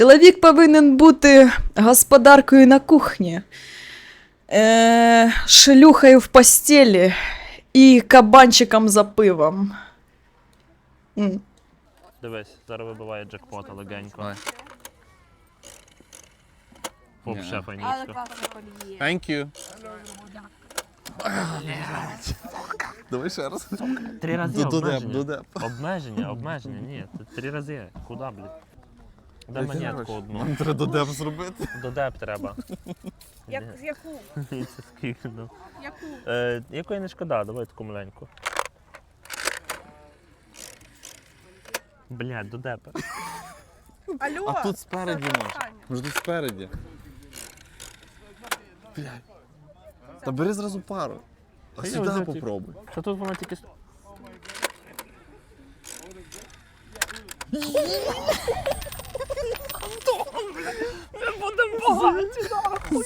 Чоловік повинен бути господаркою на кухні, е, шлюхою в постелі і кабанчиком за пивом. М. Дивись, зараз вибиває джекпота легенько. Давай. Ні. Thank you. Давай ще раз. Три рази обмеження. Обмеження, обмеження, ні. Три рази. Куда, блядь? Дай монетку одну. Нам треба додеп зробити. Додеп треба. Як, яку? Скільки. Яку? Е, якої не шкода, давай таку маленьку. Блядь, додепи. Алло? А тут спереді може. Може тут спереді. Блядь. Та бери зразу пару. А Та я сюди взяв ті- попробуй. Що тут воно тільки. с-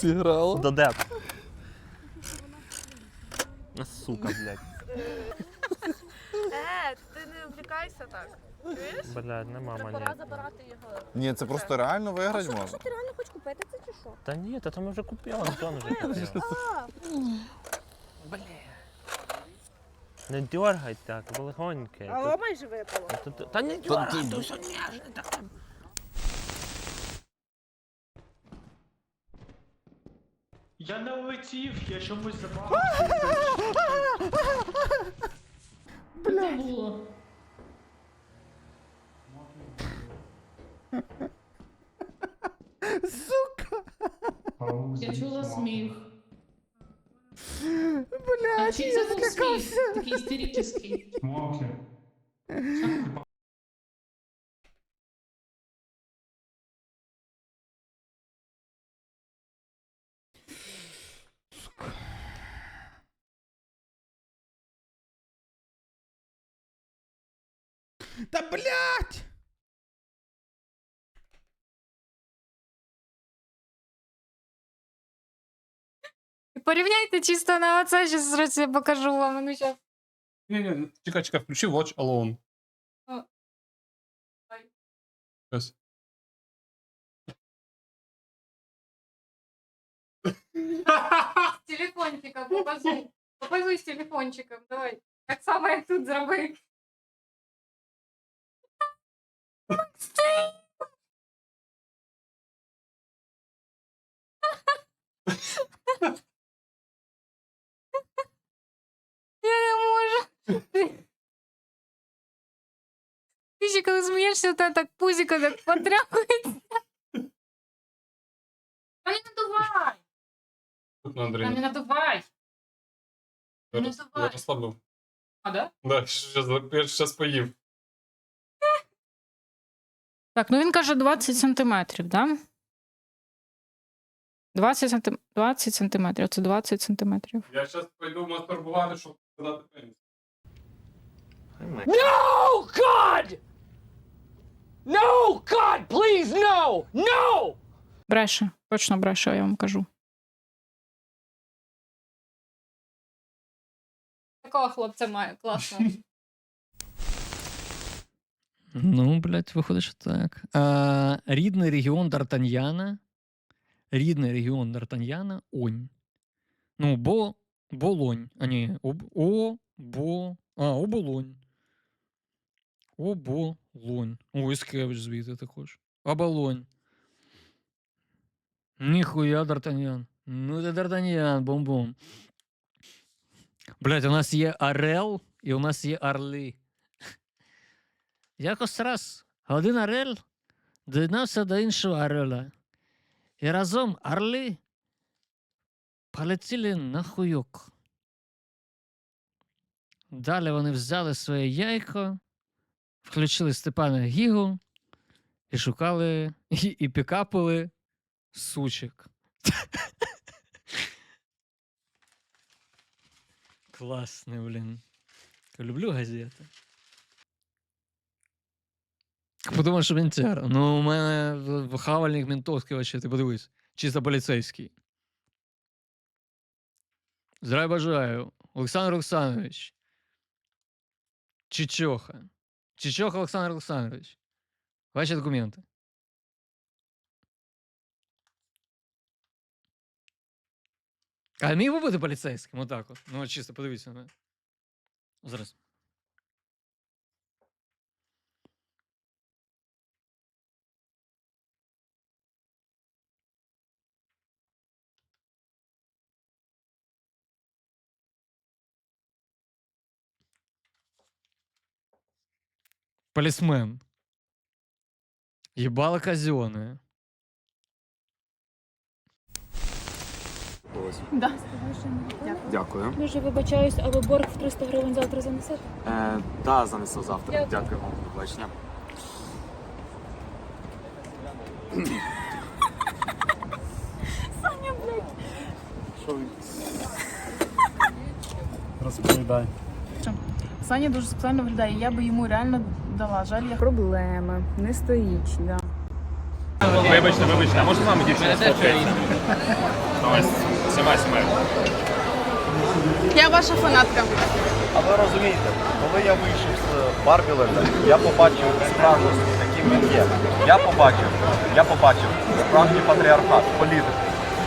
Зіграло. Додеп. А, Сука, блядь. Е, ти не увлікайся так. Чуєш? Блядь, нема Пора монет. забирати його. Ні, це просто реально виграти можна. Ти реально хочеш купити це чи що? Та ні, та то ми вже купили, Антон вже купив. А, Не дергай так, бо легоньке. алло, майже випало. Та- та- Та не дергай, ти- то все ніжне, Я не улетів, я чомусь забавився. Це було. Я чула сміх. А чий це був сміх? Такий істеричний. Смоки. Та блядь! Порівняйте чисто на оце, зараз я покажу вам. Ну, щас. Ні, ні, чекай, чекай, включи Watch Alone. А. Ай. Щас. З телефончиком покажи. Покажи з телефончиком, давай. Так само, як тут зроби. Я не можу. Ти ще коли смієшся, то так пузіка так потряхується. Та не надувай! Тут на Андрій. Та не надувай! Я не роз- давай. Я розслабив. А, да? Да, щас, я щас поїв. Так, ну він каже 20 сантиметрів, да? 20 сантим... 20 сантиметрів, це 20 сантиметрів. Я щас пойду мастурбувати, щоб сказати пеніс. No, God! No, God, please, no! No! Бреше, точно бреше, я вам кажу. Такого хлопця маю, класно. Ну, блядь, виходить, що так. А, рідний регіон Д'Артаньяна. Рідний регіон Д'Артаньяна Онь. Ну, бо Болонь. А ні, об, о, бо. А, оболонь. Оболонь. О, Іскевич звідти також. Оболонь. Ніхуя Д'Артаньян. Ну, це Д'Артаньян, бом-бом. Блядь, у нас є Орел і у нас є Орли. Якось раз один орел доєднався до іншого орела. І разом орли полетіли на хуйок. Далі вони взяли своє яйко, включили Степана Гігу і шукали і, і пікапили сучок. Класний, блін. Люблю газети. Подумав, що Вінтяра. Ну, у мене хавальник ментовський вообще, ти подивись. Чисто поліцейський. Здрай бажаю. Олександр Олександрович. Чичоха. Чичоха Олександр Олександрович. Ваші документи. А міг би бути поліцейським? Отак от. Ну, чисто подивіться на мене. Зараз. Полисмен. Ебало казенное. Дякую. Дуже вибачаюсь, а ви борг в 300 гривень завтра занесете? Е, да, занесу завтра. Дякую. Дякую вам. Бачення. Розповідай. Саня дуже сексуально виглядає, я би йому реально дала. Жаль, я проблема. Не стоїть, да. Вибачте, вибачте, а може з вами дівчина сфоткається? Ось, сімай, сімай. Я ваша фанатка. А ви розумієте, коли я вийшов з Барбіленда, я побачив справжність, яким він є. Я побачив, я побачив справжній патріархат, політику.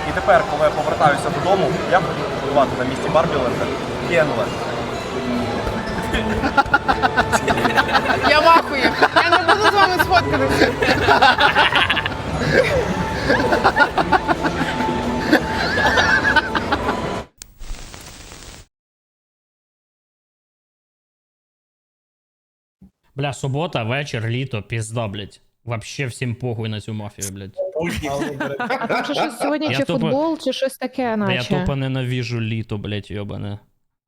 І тепер, коли я повертаюся додому, я буду будувати на місці Барбіленда Кенленд. Я вахую. Я не буду з вами сфоткатися. Бля, субота, вечір, літо, пізда, блядь. Вообще всім похуй на цю мафію, блядь. Там що щось сьогодні, Я чи тупо- футбол, чи щось таке, Та я наче. тупо ненавіжу літо, блядь, йобане.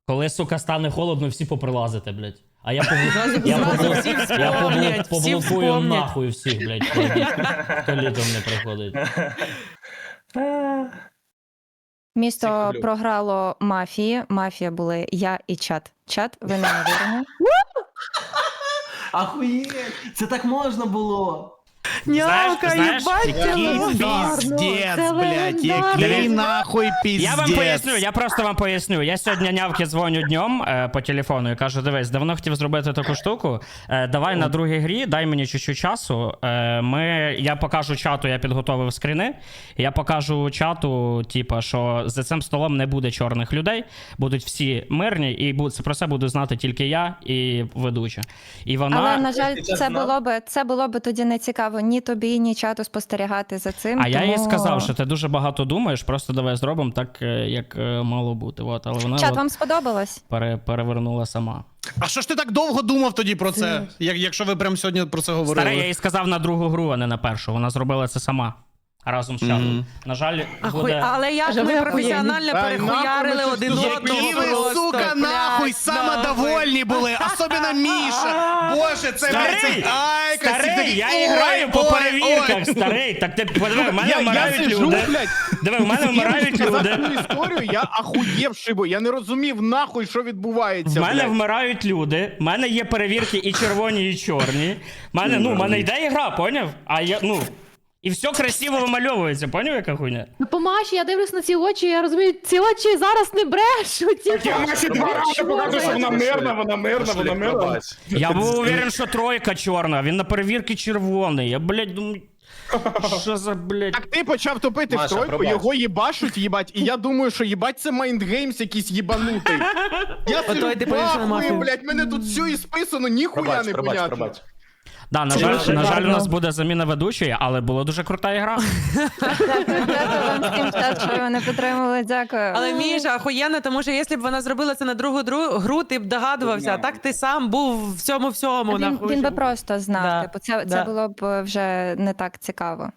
Коли, сука, стане холодно, всі поприлазите, блядь. А я, побл... я, побл... я побл... поблокую нахуй всіх, блядь, хто, хто літом не приходить. Місто програло мафії. Мафія були я і чат. Чат, ви неймовірні. Ахуєть! Це так можна було. Нявка, знаєш, Який піздець, блядь, який нахуй Я вам поясню, я просто вам поясню. Я сьогодні нявки дзвоню днем е, по телефону і кажу: дивись, давно хотів зробити таку штуку. Е, давай на другій грі, дай мені чуть-чуть часу. Е, ми, я покажу чату, я підготовив скріни. Я покажу чату, типа, що за цим столом не буде чорних людей, будуть всі мирні, і бу- це про це буду знати тільки я і ведуча. І вона. Але на жаль, це було би це було би тоді не цікаво ні тобі, ні чату спостерігати за цим. А я їй сказав, що ти дуже багато думаєш, просто давай зробимо так, е, як е, мало бути. От, але вона чат от вам сподобалось. пере, перевернула сама. А що ж ти так довго думав тоді про це? Як, якщо ви прямо сьогодні про це говорили? Старе, я їй сказав на другу гру, а не на першу. Вона зробила це сама. Разом з чатом. Мгм. На жаль, буде... Але як Вже ви ми професіонально перехуярили нахуй, один які одного. ви, просто, сука, нахуй, самодовольні були, особливо Міша. Боже, це, блядь, Старий! це... Ай, Старий, я і граю по перевірках, старий. Так ти подиви, в мене Я, я вмирають сижу, люди. блядь, Диви, в мене вмирають люди. цю історію, я ахуєвши, бо я не розумів нахуй, що відбувається, В мене блядь. вмирають люди, в мене є перевірки і червоні, і чорні. В мене, ну, в мене йде ігра, поняв? А я, ну. І все красиво вимальовується, поняв, яка хуйня? Ну, по Маші, я дивлюсь на ці очі, я розумію, ці очі зараз не брешуть. типу. Я Маші два рази показую, що вона мирна, вона мирна, вона мирна. Я був уверен, що тройка чорна, він на перевірці червоний. Я, блядь, думаю. Що за, блядь. Так ти почав топити Маша, в тройку, пробач. його їбашуть, їбать, і я думаю, що їбать це майндгеймс якийсь їбанутий. Я Ото й ти нахуй, блядь, мене тут все і списано, ніхуя не понятно. Да, на жаль, на жаль, у нас буде заміна ведучої, але була дуже крута ігра. Дякую, дякую вам всім чат, що ви мене підтримали. Дякую. Але Міша, охуєнно, тому що якщо б вона зробила це на другу дру- гру, ти б догадувався, а так ти сам був в цьому всьому. він, нахуй. він би просто знав. Да, Типу, це, це да. було б вже не так цікаво.